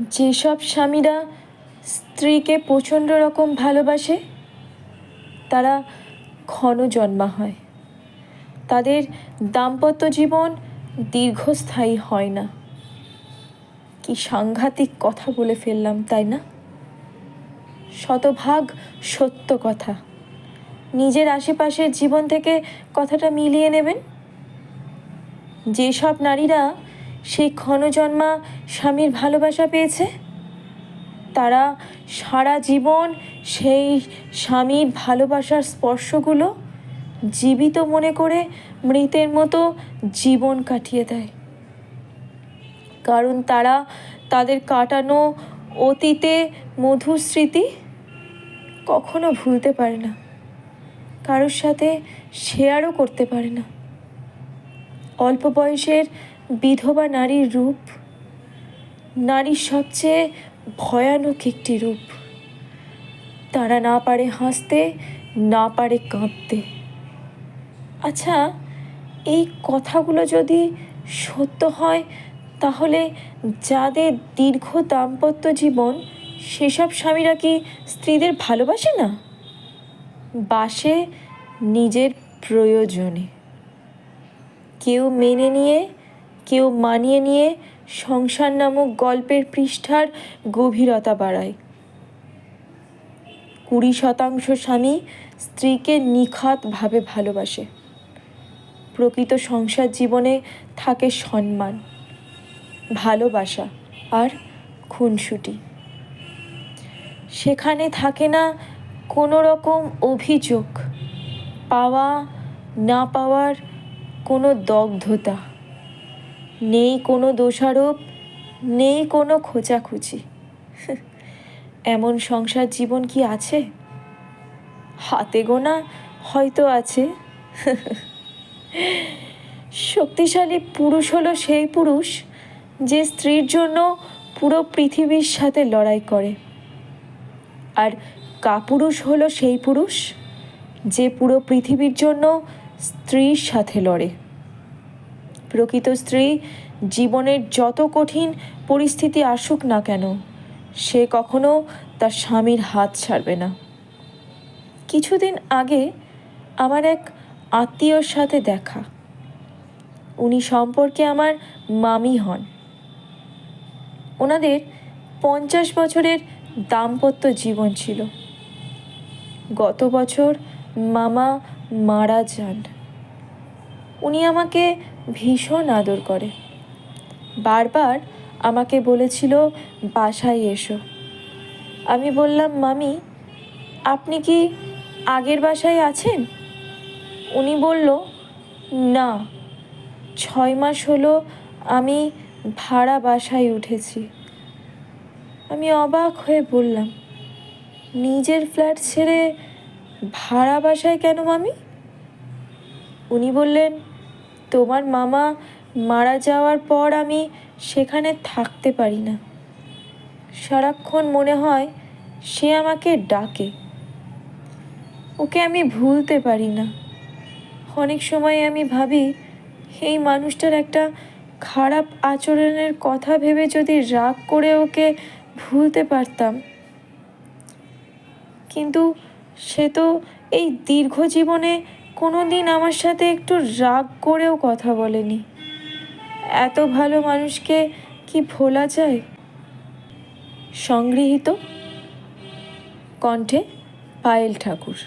যেসব স্বামীরা স্ত্রীকে প্রচণ্ড রকম ভালোবাসে, তারা ক্ষণ জন্মা হয়। তাদের দাম্পত্য জীবন দীর্ঘস্থায়ী হয় না। কি সাংঘাতিক কথা বলে ফেললাম, তাই না? শতভাগ সত্য কথা। নিজের আশেপাশের জীবন থেকে কথাটা মিলিয়ে নেবেন। যেসব নারীরা সেই ক্ষণজন্মা স্বামীর ভালোবাসা পেয়েছে? তারা সারা জীবন সেই স্বামীর ভালোবাসার স্পর্শগুলো জীবিত মনে করে মৃতের মতো জীবন কাটিয়ে দেয়। কারণ তারা তাদের কাটানো অতীতে মধুর স্মৃতি কখনো ভুলতে পারে না। কারোর সাথে শেয়ারও করতে পারে না। অল্প বয়সের বিধবা নারীর রূপ নারীর সবচেয়ে ভয়ানক একটি রূপ। তারা না পারে হাসতে, না পারে কাঁদতে। আচ্ছা এই কথাগুলো যদি সত্য হয়, তাহলে যাদের দীর্ঘ দাম্পত্য জীবন, সেসব স্বামীরা কি স্ত্রীদের ভালোবাসে না? বাসে নিজের প্রয়োজনে। কেউ মেনে নিয়ে কেউ মানিয়ে নিয়ে সংসার নামক গল্পের পৃষ্ঠার গভীরতা বাড়ায়। কুড়ি শতাংশ স্বামী স্ত্রীকে নিখাতভাবে ভালোবাসে। প্রকৃত সংসার জীবনে থাকে সম্মান, ভালোবাসা আর খুনসুটি। সেখানে থাকে না কোনো রকম অভিযোগ, পাওয়া না পাওয়ার কোনো দগ্ধতা। নেই কোনো দোষারোপ, নেই কোনো খোঁচাখুচি। এমন সংসার জীবন কি আছে? হাতে গোনা হয়তো আছে। শক্তিশালী পুরুষ হলো সেই পুরুষ যে স্ত্রীর জন্য পুরো পৃথিবীর সাথে লড়াই করে। আর কাপুরুষ হলো সেই পুরুষ যে পুরো পৃথিবীর জন্য স্ত্রীর সাথে লড়ে। প্রকৃত স্ত্রী, জীবনের যত কঠিন পরিস্থিতি আসুক না কেন, সে কখনো তার স্বামীর হাত ছাড়বে না। কিছুদিন আগে আমার এক আত্মীয়র সাথে দেখা। উনি সম্পর্কে আমার মামি হন। ওনাদের পঞ্চাশ বছরের দাম্পত্য জীবন ছিল। গত বছর মামা মারা যান। উনি আমাকে ভীষণ আদর করে। বারবার আমাকে বলেছিল, বাসায় এসো। আমি বললাম, মামি, আপনি কি আগের বাসায় আছেন? উনি বলল, না, ছয় মাস হলো আমি ভাড়া বাসায় উঠেছি। আমি অবাক হয়ে বললাম, নিজের ফ্ল্যাট ছেড়ে ভাড়া বাসায় কেন মামি? উনি বললেন তোমার মামা মারা যাওয়ার পর আমি সেখানে থাকতে পারি না। সারাক্ষণ মনে হয় সে আমাকে ডাকে। ওকে আমি ভুলতে পারি না। অনেক সময় আমি ভাবি, এই মানুষটার একটা খারাপ আচরণের কথা ভেবে যদি রাগ করে ওকে ভুলতে পারতাম। কিন্তু সে তো এই দীর্ঘ জীবনে কোনো দিন আমার সাথে একটু রাগ করেও কথা বলেনি। এত ভালো মানুষকে কি ভোলা যায়? সংগৃহীত কণ্ঠে পায়েল ঠাকুর।